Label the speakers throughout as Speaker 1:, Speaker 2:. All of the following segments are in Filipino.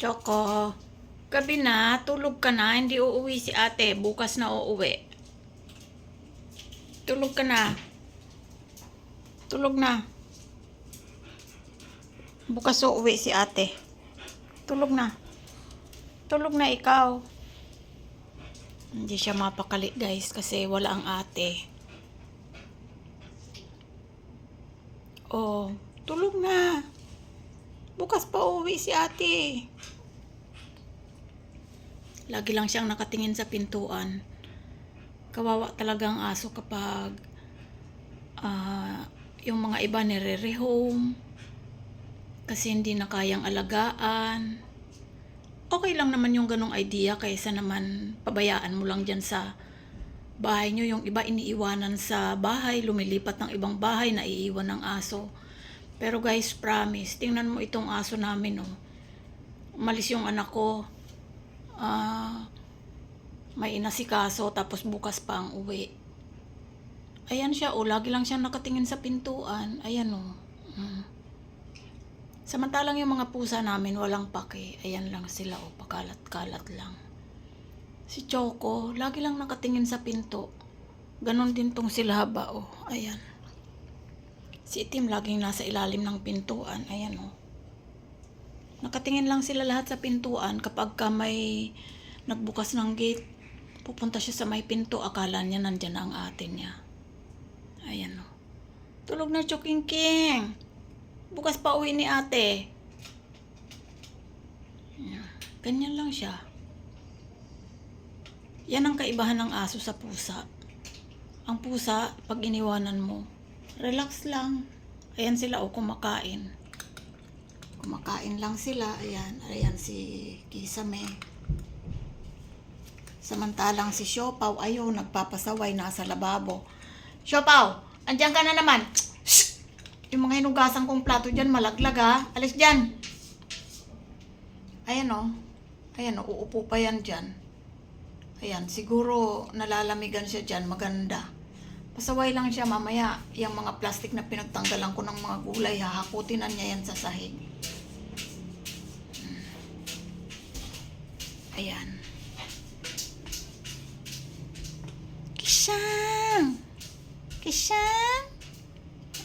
Speaker 1: Choco, gabi na, tulog ka na, hindi uuwi si ate, bukas na uuwi. Tulog ka na. Tulog na. Bukas uuwi si ate. Tulog na. Tulog na ikaw. Hindi siya mapakali guys kasi wala ang ate. Oh, tulog na. Bukas pa uuwi si ate. Lagi lang siyang nakatingin sa pintuan. Kawawa talaga ang aso kapag ah, yung mga iba nire-rehome kasi hindi na kayang alagaan. Okay lang naman yung ganong idea kaysa naman pabayaan mo lang dyan sa bahay nyo. Yung iba iniiwanan sa bahay, lumilipat ng ibang bahay, naiiwan ng aso. Pero guys, promise, tingnan mo itong aso namin, oh. Umalis yung anak ko. Ah, may inasikaso, tapos bukas pa ang uwi. Ayan siya, oh. Lagi lang siyang nakatingin sa pintuan. Ayan, oh. Mm. Samantalang yung mga pusa namin, walang pake. Ayan lang sila, oh. Pakalat-kalat lang. Si Choco, lagi lang nakatingin sa pinto. Ganon din tong sila haba, oh. Ayan. Si Itim laging nasa ilalim ng pintuan. Ayan o. Nakatingin lang sila lahat sa pintuan kapag ka may nagbukas ng gate. Pupunta siya sa may pinto. Akala niya nandyan na ang ate niya. Ayan o. Tulog na Choking King. Bukas pa uwi ni ate. Ganyan lang siya. Yan ang kaibahan ng aso sa pusa. Ang pusa, pag iniwanan mo, relax lang. Ayan sila o kumakain. Kumakain lang sila. Ayan, ayan si Kisame. Samantalang si Siopaw, ayaw, nagpapasaway, nasa lababo. Siopaw, andyan ka na naman. Shh! Yung mga hinugasan kong plato dyan, malaglag ha. Alis dyan. Ayan o. Ayan o, uupo pa yan dyan. Ayan, siguro nalalamigan siya dyan, maganda. Pasaway lang siya mamaya. Yung mga plastic na pinagtanggalan ko ng mga gulay, hahakutin na niya yan sa sahig. Mm. Ayan. Kisang! Kisang!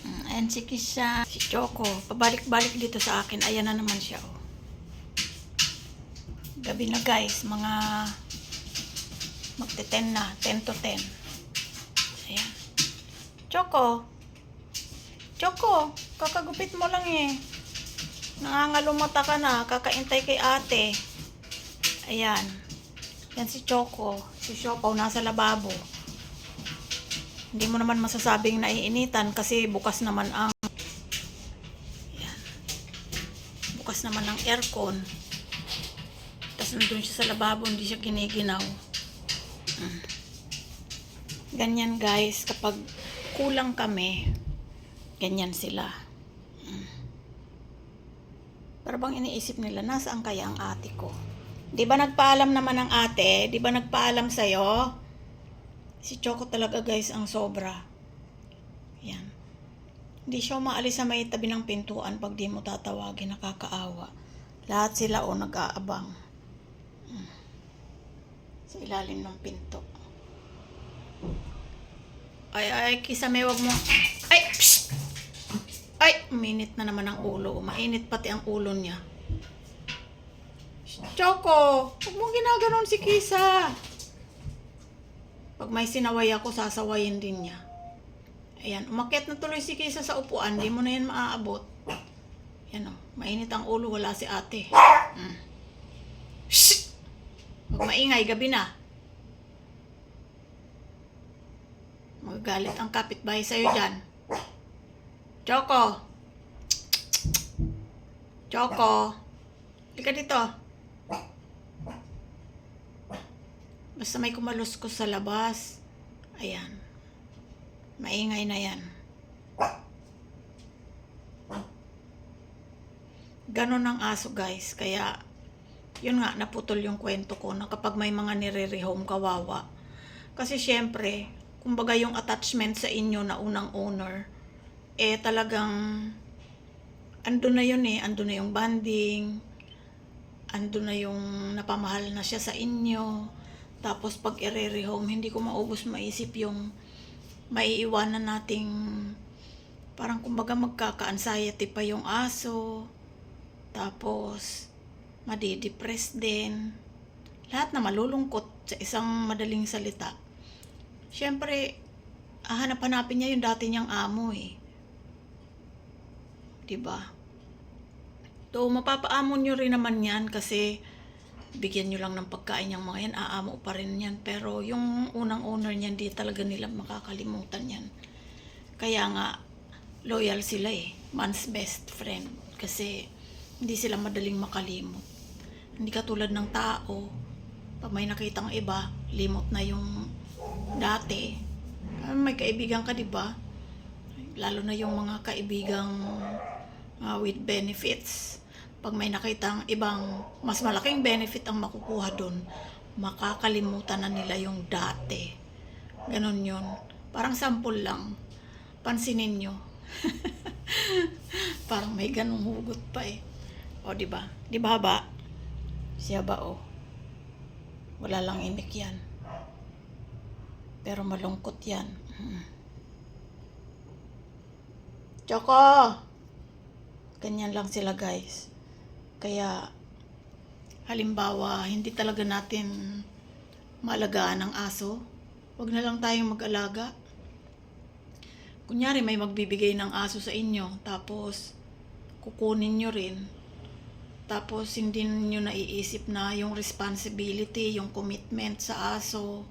Speaker 1: Mm, Ayan si Kisang. Si Choco, pabalik-balik dito sa akin. Ayan na naman siya, oh. Gabi na guys, mga magte-10 na, 10 to 10. Choco. Choco, kakagupit mo lang eh. Nangangalumata ka na, kakaintay kay ate. Ayan. Yan si Choco. Si Siopaw nasa lababo. Hindi mo naman masasabing naiinitan kasi bukas naman ang Ayan. Bukas naman ang aircon. Tapos nandun siya sa lababo, hindi siya giniginaw. Mm. Ganyan guys, kapag kulang kami, ganyan sila. Pero bang iniisip nila, nasaan kaya ang ate ko? Di ba nagpaalam naman ang ate? Di ba nagpaalam sa'yo? Si Choco talaga guys ang sobra. Yan. Hindi siya umaalis sa may tabi ng pintuan pag di mo tatawagin, nakakaawa. Lahat sila o nag-aabang. Mm. Sa ilalim ng pinto. Ay, ay, kisame, wag mo. Ay, psst! Ay, minit na naman ang ulo. Mainit pati ang ulo niya. Choco, huwag mong ginaganon si Kisa. Pag may sinaway ako, sasawayin din niya. Ayan, umakyat na tuloy si Kisa sa upuan. Di mo na yan maaabot. Yan o, mainit ang ulo, wala si ate. Mm. Shh! Huwag maingay, gabi na. Magagalit ang kapitbahay sa'yo dyan. Choco! Choco! Halika dito. Basta may kumaluskos sa labas. Ayan. Maingay na yan. Ganon ang aso guys. Kaya, yun nga, naputol yung kwento ko na kapag may mga nire-rehome kawawa. Kasi syempre, kumbaga yung attachment sa inyo na unang owner, eh talagang ando na yun eh, ando na yung bonding, ando na yung napamahal na siya sa inyo. Tapos pag i-rehome, hindi ko maubos maisip yung maiiwanan nating parang kumbaga magkaka-anxiety pa yung aso. Tapos, madidepress din. Lahat na malulungkot sa isang madaling salita. Siyempre, hahanap-hanapin niya yung dati niyang amo eh. 'Di ba? To, mapapaamon nyo rin naman yan kasi bigyan nyo lang ng pagkain yung mga yan, aamo pa rin yan. Pero yung unang owner niyan, di talaga nila makakalimutan yan. Kaya nga, loyal sila eh. Man's best friend. Kasi hindi sila madaling makalimot. Hindi katulad ng tao, pag may nakitang iba, limot na yung dati. May kaibigan ka, di ba? Lalo na yung mga kaibigang ah, with benefits. Pag may nakitang ibang mas malaking benefit ang makukuha doon, makakalimutan na nila yung dati. Ganon yun. Parang sample lang. Pansinin nyo. Parang may ganong hugot pa eh. O, di ba? Di ba ba? Siya ba o? Wala lang imik yan. Pero malungkot yan. Mm. Choco! Ganyan lang sila guys. Kaya, halimbawa, hindi talaga natin maalagaan ang aso. Huwag na lang tayong mag-alaga. Kunyari, may magbibigay ng aso sa inyo, tapos kukunin nyo rin. Tapos hindi nyo naiisip na yung responsibility, yung commitment sa aso.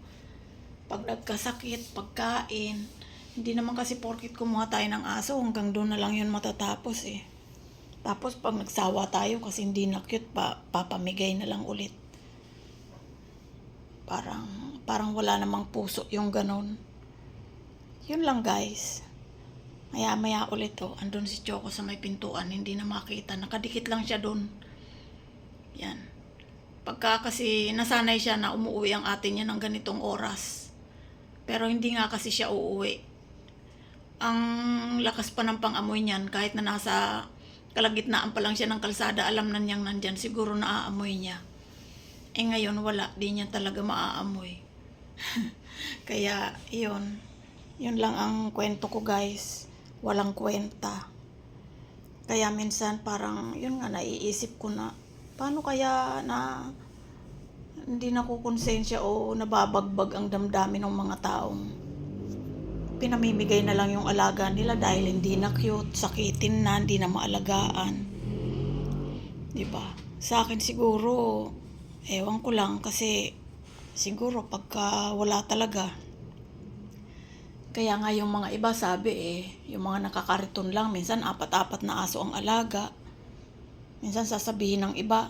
Speaker 1: Pag nagkasakit, pagkain. Hindi naman kasi porkit kumuha tayo ng aso, hanggang doon na lang yun matatapos eh. Tapos pag nagsawa tayo kasi hindi na cute, pa, papamigay na lang ulit. Parang, parang wala namang puso yung ganon. Yun lang guys. Maya maya ulit to, andun si Choco sa may pintuan, hindi na makita. Nakadikit lang siya doon. Yan. Pagka kasi nasanay siya na umuwi ang atin niya ng ganitong oras. Pero hindi nga kasi siya uuwi. Ang lakas pa ng pangamoy niyan, kahit na nasa kalagitnaan pa lang siya ng kalsada, alam na niyang nandyan, siguro naaamoy niya. Eh ngayon wala, di niya talaga maaamoy. Kaya yun, yun lang ang kwento ko guys. Walang kwenta. Kaya minsan parang, yun nga, naiisip ko na, paano kaya na hindi nakukonsensya o nababagbag ang damdamin ng mga taong pinamimigay na lang yung alaga nila dahil hindi na cute, sakitin na, hindi na maalagaan. 'Di ba? Sa akin siguro, ewan ko lang kasi siguro pagka wala talaga. Kaya nga yung mga iba sabi eh, yung mga nakakariton lang, minsan apat-apat na aso ang alaga. Minsan sasabihin ng iba,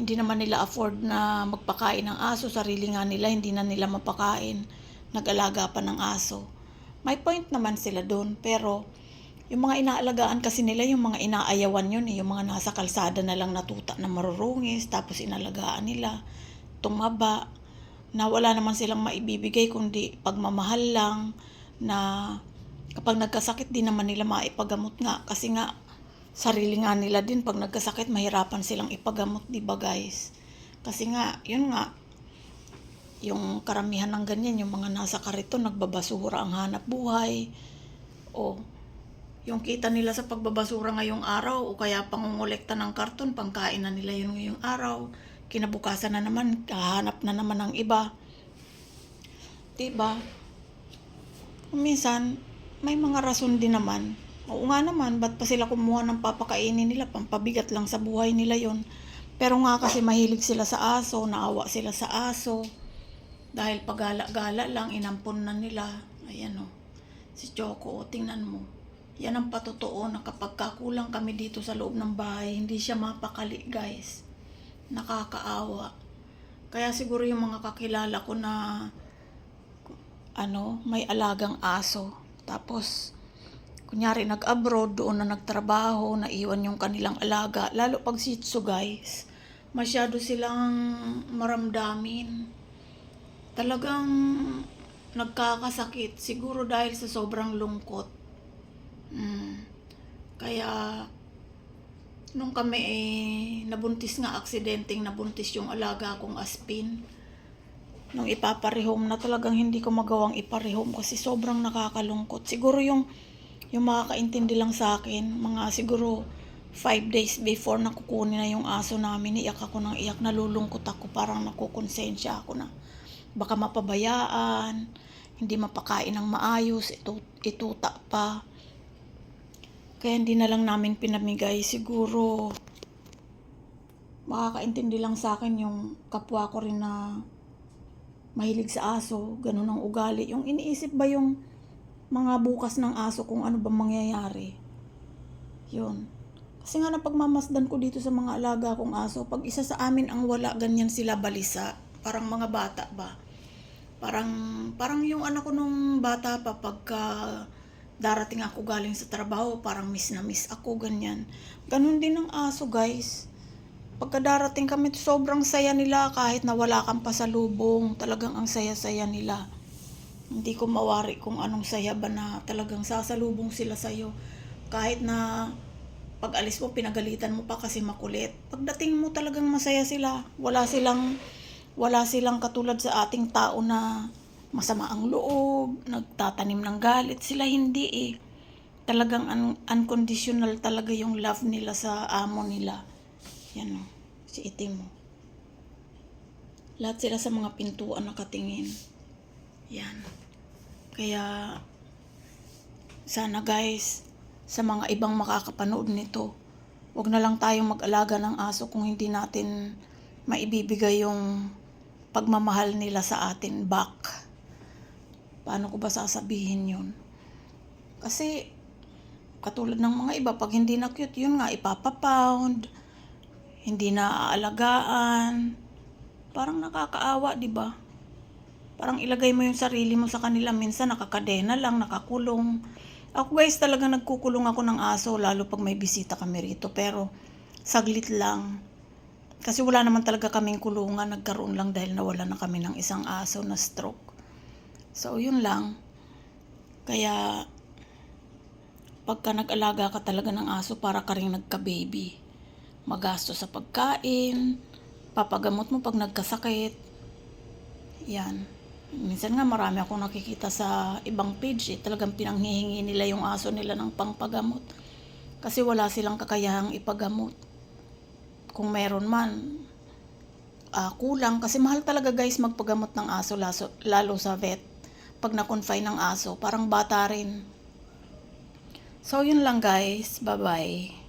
Speaker 1: hindi naman nila afford na magpakain ng aso, sarili nga nila, hindi na nila mapakain. Nag-alaga pa ng aso. May point naman sila doon, pero yung mga inaalagaan kasi nila, yung mga inaayawan yun, eh, yung mga nasa kalsada na lang natuta na marurungis, tapos inalagaan nila, tumaba, na wala naman silang maibibigay kundi pagmamahal lang, na kapag nagkasakit di naman nila maipagamot nga kasi nga sarili nga nila din pag nagkasakit mahirapan silang ipagamot di ba guys? Kasi nga yun nga yung karamihan ng ganyan yung mga nasa kariton nagbabasura ang hanap buhay. O yung kita nila sa pagbabasura ngayong araw o kaya pangungulekta ng karton pangkain na nila yun ngayong araw kinabukasan na naman kahanap na naman ng iba. Diba minsan, may mga rason din naman. Oo nga naman, ba't pa sila kumuha ng papakainin nila? Pampabigat lang sa buhay nila yon. Pero nga kasi mahilig sila sa aso, naawa sila sa aso. Dahil pagala-gala lang, inampon na nila. Ayan o. Si Choco, o, tingnan mo. Yan ang patotoo na kapag kakulang kami dito sa loob ng bahay, hindi siya mapakali guys. Nakakaawa. Kaya siguro yung mga kakilala ko na ano, may alagang aso. Tapos, kunyari nag-abroad, doon na nagtrabaho, naiwan yung kanilang alaga. Lalo pag Shih Tzu, guys, masyado silang maramdamin. Talagang nagkakasakit. Siguro dahil sa sobrang lungkot. Mm. Kaya, Nung kami eh, nabuntis nga, aksidenteng nabuntis yung alaga kong aspin. Nung ipaparehome na talagang hindi ko magawang iparehome kasi sobrang nakakalungkot. Siguro yung, yung makakaintindi lang sa akin, mga siguro five days before nakukunin na yung aso namin, iyak ako ng iyak, nalulungkot ako, parang nakukonsensya ako na baka mapabayaan, hindi mapakain ng maayos, ito, ituta pa. Kaya hindi na lang namin pinamigay. Siguro, makakaintindi lang sa akin yung kapwa ko rin na mahilig sa aso, ganun ang ugali. Yung iniisip ba yung mga bukas ng aso kung ano ba mangyayari. Yun. Kasi nga napagmamasdan ko dito sa mga alaga kong aso, pag isa sa amin ang wala, ganyan sila balisa. Parang mga bata ba. Parang, parang yung anak ko nung bata pa, pagka darating ako galing sa trabaho, parang miss na miss ako, ganyan. Ganun din ang aso, guys. Pagka darating kami, sobrang saya nila kahit na wala kang pasalubong. Talagang ang saya-saya nila. Hindi ko mawari kung anong saya ba na talagang sasalubong sila sa'yo. Kahit na pag alis mo, pinagalitan mo pa kasi makulit. Pagdating mo talagang masaya sila. Wala silang, wala silang katulad sa ating tao na masama ang loob, nagtatanim ng galit. Sila hindi eh. Talagang un- unconditional talaga yung love nila sa amo nila. Yan o, si itim mo. Lahat sila sa mga pintuan nakatingin. Yan. Kaya, sana guys, sa mga ibang makakapanood nito, wag na lang tayong mag-alaga ng aso kung hindi natin maibibigay yung pagmamahal nila sa atin back. Paano ko ba sasabihin yun? Kasi, katulad ng mga iba, pag hindi na cute, yun nga, ipapapound, hindi na aalagaan. Parang nakakaawa, di ba? Parang ilagay mo yung sarili mo sa kanila. Minsan nakakadena lang, nakakulong. Ako guys, talaga nagkukulong ako ng aso, lalo pag may bisita kami rito. Pero, saglit lang. Kasi wala naman talaga kaming kulungan. Nagkaroon lang dahil nawala na kami ng isang aso na stroke. So, yun lang. Kaya, pagka nag-alaga ka talaga ng aso, para ka rin nagka-baby. Magasto sa pagkain, papagamot mo pag nagkasakit. Yan. Minsan nga marami akong nakikita sa ibang page, eh, talagang pinanghihingi nila yung aso nila ng pangpagamot. Kasi wala silang kakayahang ipagamot. Kung meron man, ah, kulang. Kasi mahal talaga guys magpagamot ng aso, laso, lalo sa vet. Pag na-confine ng aso, parang bata rin. So, yun lang guys. Bye-bye.